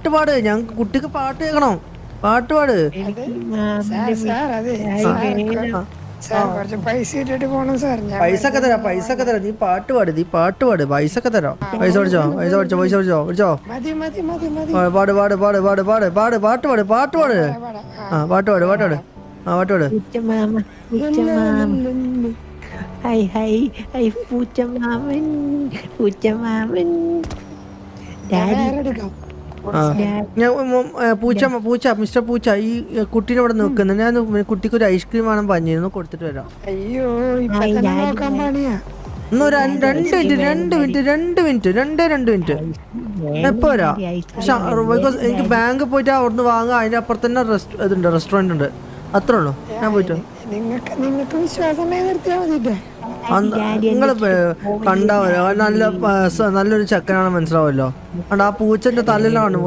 പാട്ട് പാട്. ഞങ്ങൾക്ക് കുട്ടിക്ക് പാട്ട് കേൾക്കണം. പാട്ട് പാട്. പൈസ ഒക്കെ തരാം പൈസ ഒക്കെ തരാം. നീ പാട്ട് പാട് നീ പാട്ട് പാട്. പൈസ ഒക്കെ തരാം. പൈസ പഠിച്ചോ? പൈസ പഠിച്ചോ? പൈസ പഠിച്ചോ? പഠിച്ചോ? മതി മതി മതി മതി. ആ, പാട് പാട് പാട് പാട് പാട് പാട് പാട്ട് പാട് പാട്ട് പാട്. ആ. പാട്ട് പാട് പാട്ട് പാട്. ആ പാട്ട് പാട്. ഹൈ ഹൈ ഹൈ പൂച്ചമാമൻ പൂച്ചമാമൻ ഡാഡി. എടുക്കാം? ആ ഞാൻ പൂച്ച പൂച്ച മിസ്റ്റർ പൂച്ച ഈ കുട്ടീനെ ഇവിടെ നിൽക്കുന്നു. ഞാൻ കുട്ടിക്ക് ഒരു ഐസ്ക്രീം വേണം പറഞ്ഞിരുന്നു കൊടുത്തിട്ട് വരാം. അയ്യോ രണ്ട് രണ്ട് മിനിറ്റ് രണ്ട് മിനിറ്റ് രണ്ട് മിനിറ്റ് രണ്ടേ രണ്ട് മിനിറ്റ്. എപ്പോ വരാം. പക്ഷെ ബിക്കോസ് എനിക്ക് ബാങ്ക് പോയിട്ട് അവിടുന്ന് വാങ്ങാം. അതിന്റെ അപ്പുറത്ത് തന്നെ റെസ്റ്റ് ഇതുണ്ട് റെസ്റ്റോറന്റ് ഉണ്ട്. അത്രേ ഉള്ളൂ. ഞാൻ പോയിട്ട് നിങ്ങൾക്ക് നിങ്ങൾക്ക് വിശ്വാസമേ നിർത്തിയാ മതിട്ടെ നിങ്ങൾ കണ്ടാവല്ലോ നല്ല നല്ലൊരു ചക്കനാണ് മനസ്സിലാവല്ലോ ആ പൂച്ചന്റെ തലയിലാണ്